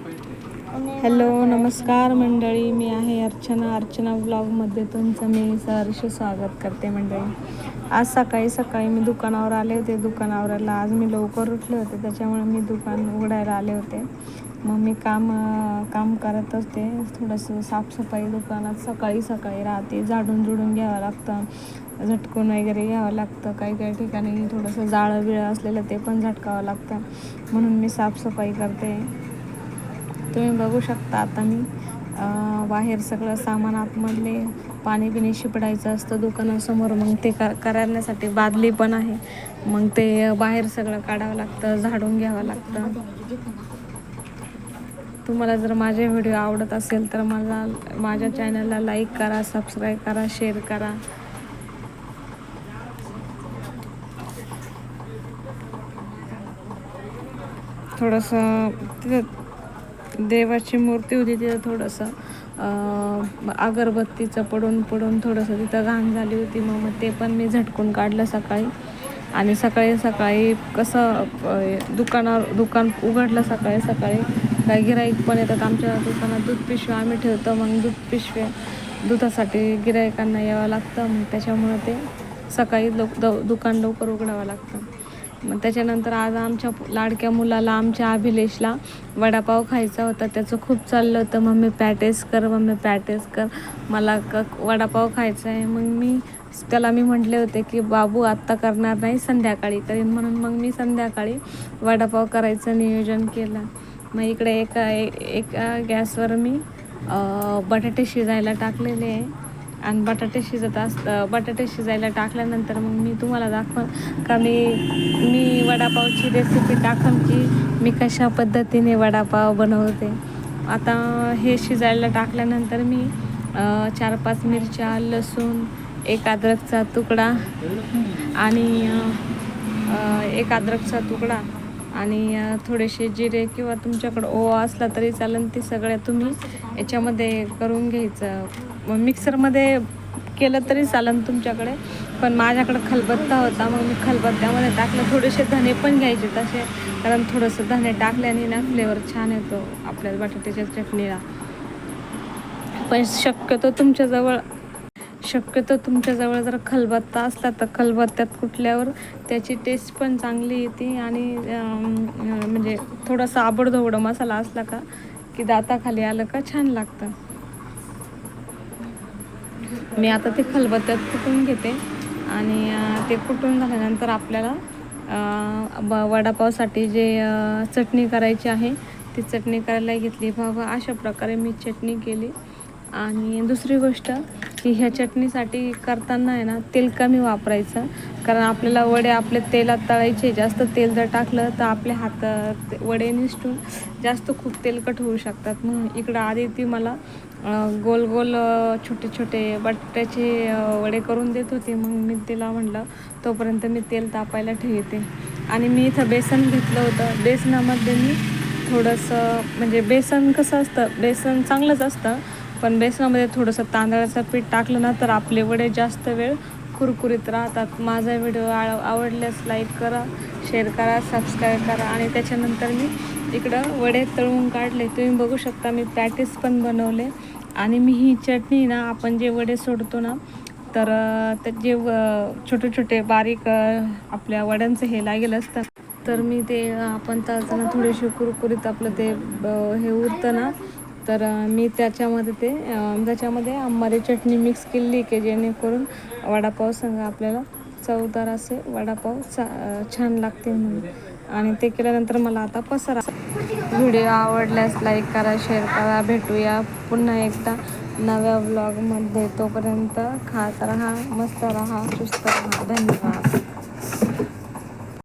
Hello नमस्कार मंडळी. मी आहे अर्चना. अर्चना ब्लॉगमध्ये तुमचं मी सहर्ष स्वागत करते मंडळी. आज सकाळी सकाळी मी दुकानावर आले होते. दुकानावरला आज मी लवकर उठले होते. त्याच्यामुळे मी दुकान उघडायला आले होते. मग मी काम काम करत असते. थोडंसं साफसफाई दुकानात सकाळी सकाळी राहते. झाडून झुडून घ्यावं लागतं. झटकून वगैरे घ्यावं लागतं. काही काही ठिकाणी थोडंसं जाळं बिळं असलेलं ते पण झटकावं लागतं. म्हणून मी साफसफाई करते. तुम्ही बघू शकता आता मी बाहेर सगळं सामान आतमधले पाणी बिणी शिपडायचं असतं दुकानासमोर मग ते कर करण्यासाठी बादली पण आहे. मग ते बाहेर सगळं काढावं लागतं झाडून घ्यावं लागतं. तुम्हाला जर माझे व्हिडिओ आवडत असेल तर मला माझ्या चॅनलला लाईक करा सबस्क्राईब करा शेअर करा. थोडंसं तिथं देवाची मूर्ती होती तिथं थोडंसं अगरबत्तीचं पडून पडून थोडंसं तिथं घाण झाली होती. मग मग ते पण मी झटकून काढलं सकाळी. आणि सकाळी सकाळी कसं दुकानावर दुकान उघडलं सकाळी सकाळी. काही गिराईक पण येतात. आमच्या दुकानात दूध पिशव्या आम्ही ठेवतो. मग दूध पिशव्या दुधासाठी गिराईकांना यावं लागतं. मग त्याच्यामुळं ते सकाळी लोक द दुकान लवकर उघडावं लागतं. मग त्याच्यानंतर आज आमच्या लाडक्या मुलाला आमच्या अभिलेशला वडापाव खायचा होता. त्याचं खूप चाललं होतं. मम्मी पॅटेस कर मम्मी पॅटेस कर. मला क वडापाव खायचा आहे. मग मी त्याला मी म्हटले होते की बाबू आत्ता करणार नाही संध्याकाळी. करीन म्हणून मग मी संध्याकाळी वडापाव करायचं नियोजन केलं. मग इकडे एका एका गॅसवर मी बटाटे शिजायला टाकलेले आहे. आणि बटाटे शिजत असतं बटाटे शिजायला टाकल्यानंतर मग मी तुम्हाला दाखव का मी मी वडापावची रेसिपी टाकन की मी कशा पद्धतीने वडापाव बनवते. आता हे शिजायला टाकल्यानंतर मी चार पाच मिरच्या लसूण एक अद्रकचा तुकडा आणि एक अद्रकचा तुकडा आणि थोडेसे जिरे किंवा तुमच्याकडं ओवा असला तरी चालेल ते सगळ्या तुम्ही याच्यामध्ये करून घ्यायचं. मिक्सरमध्ये केलं तरी चालेल तुमच्याकडे. पण माझ्याकडं खलबत्ता होता मग मी खलबत्त्यामध्ये टाकलं. थोडेसे धने पण घ्यायचे तसे कारण थोडंसं धने टाकल्याने ना फ्लेवर छान येतो आपल्या बटाट्याच्या चटणीला. पण शक्यतो तुमच्याजवळ शक्यतो तुमच्याजवळ जर खलबत्ता असला तर खलबत्त्यात कुठल्यावर त्याची टेस्ट पण चांगली येते आणि म्हणजे थोडासा आबडधोबडं मसाला असला का की दाताखाली आलं का छान लागतं. मी आता ते खलबत्त्यात कुटून घेते आणि ते कुटून झाल्यानंतर आपल्याला ब वडापावसाठी जे चटणी करायची आहे ती चटणी करायला घेतली. बाबा अशा प्रकारे मी चटणी केली. आणि दुसरी गोष्ट की ह्या चटणीसाठी करताना आहे ना तेल कमी वापरायचं. कारण आपल्याला वडे आपले तेलात तळायचे जास्त तेल जर टाकलं तर आपले हात वडे निसटून जास्त खूप तेलकट होऊ शकतात. म्हणून इकडं आधी ती मला गोल गोल छोटे छोटे बटाट्याचे वडे करून देत होते. मग मी तिला म्हटलं तोपर्यंत मी तेल तापायला ठेवते. आणि मी इथं बेसन घेतलं होतं. बेसनामध्ये मी थोडंसं म्हणजे बेसन कसं असतं बेसन चांगलंच असतं. पण बेसनामध्ये थोडंसं तांदळाचं पीठ टाकलं ना तर आपले वडे जास्त वेळ कुरकुरीत राहतात. माझा व्हिडिओ आवडल्यास लाईक करा शेअर करा सबस्क्राईब करा आणि त्याच्यानंतर मी इकडं वडे तळून काढले. तुम्ही बघू शकता मी पॅटीस पण बनवले. आणि मी ही चटणी ना आपण जे वडे सोडतो ना तर ते जे छोटे छोटे बारीक आपल्या वड्यांचं हे लागेल असतं तर मी ते आपण तळताना थोडेसे कुरकुरीत आपलं ते हे उरतं ना तर मी त्याच्यामध्ये ते त्याच्यामध्ये आंबारी चटणी मिक्स केली की जेणेकरून वडापाव संघ आपल्याला चवदार असे वडापाव चा छान लागते म्हणून. आणि ते केल्यानंतर मला आता पसरा. व्हिडिओ आवडल्यास लाईक करा शेअर करा. भेटूया पुन्हा एकदा नव्या ब्लॉगमध्ये तोपर्यंत खात राहा मस्त राहा सुस्त राहा. धन्यवाद.